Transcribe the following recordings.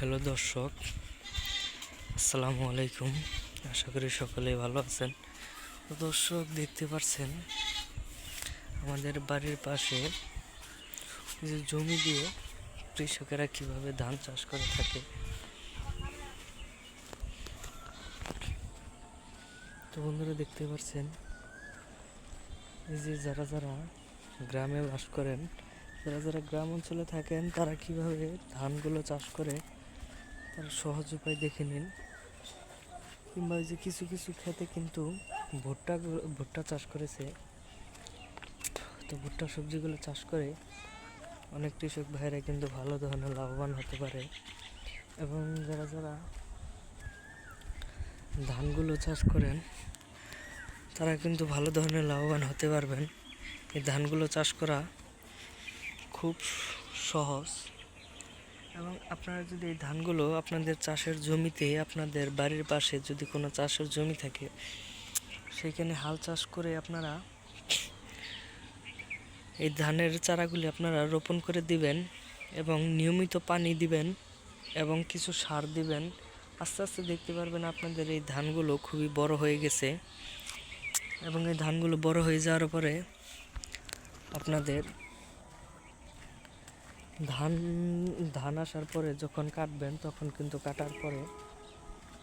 Hello দর্শক, আসসালামু আলাইকুম। আশা করি সকলেই ভালো আছেন। তো দর্শক, দেখতে পাচ্ছেন, আমাদের বাড়ির পাশে যে জমি দিয়ে কৃষকেরা কীভাবে ধান চাষ করে থাকে। তো বন্ধুরা, দেখতে পাচ্ছেন, এই যে যারা যারা গ্রামে বাস করেন, যারা যারা গ্রাম অঞ্চলে থাকেন, তারা কীভাবে ধানগুলো চাষ করে তারা সহজ উপায় দেখে নিন। কিংবা যে কিছু কিছু ক্ষেতে কিন্তু ভুট্টা ভুট্টা চাষ করেছে। তো ভুট্টা সবজিগুলো চাষ করে অনেক কৃষক ভাইরা কিন্তু ভালো ধরনের লাভবান হতে পারে। এবং যারা যারা ধানগুলো চাষ করেন, তারা কিন্তু ভালো ধরনের লাভবান হতে পারবেন। এই ধানগুলো চাষ করা খুব সহজ। এবং আপনারা যদি এই ধানগুলো আপনাদের চাষের জমিতে, আপনাদের বাড়ির পাশে যদি কোনো চাষের জমি থাকে, সেখানে হাল চাষ করে আপনারা এই ধানের চারাগুলি আপনারা রোপণ করে দিবেন এবং নিয়মিত পানি দিবেন এবং কিছু সার দিবেন। আস্তে আস্তে দেখতে পারবেন আপনাদের এই ধানগুলো খুবই বড় হয়ে গেছে এবং এই ধানগুলো বড় হয়ে যাওয়ার পরে আপনাদের ধান ধান আসার পরে যখন কাটবেন, তখন কিন্তু কাটার পরে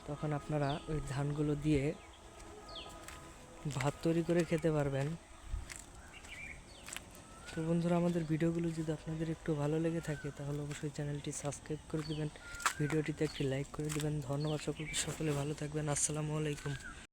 তখন আপনারা ওই ধানগুলো দিয়ে ভাত তৈরি করে খেতে পারবেন। তো বন্ধুরা, আমাদের ভিডিওগুলো যদি আপনাদের একটু ভালো লেগে থাকে, তাহলে অবশ্যই চ্যানেলটি সাবস্ক্রাইব করে দিবেন। ভিডিওটিতে একটি লাইক করে দিবেন। ধন্যবাদ সকলকে, সকলে ভালো থাকবেন। আসসালামু আলাইকুম।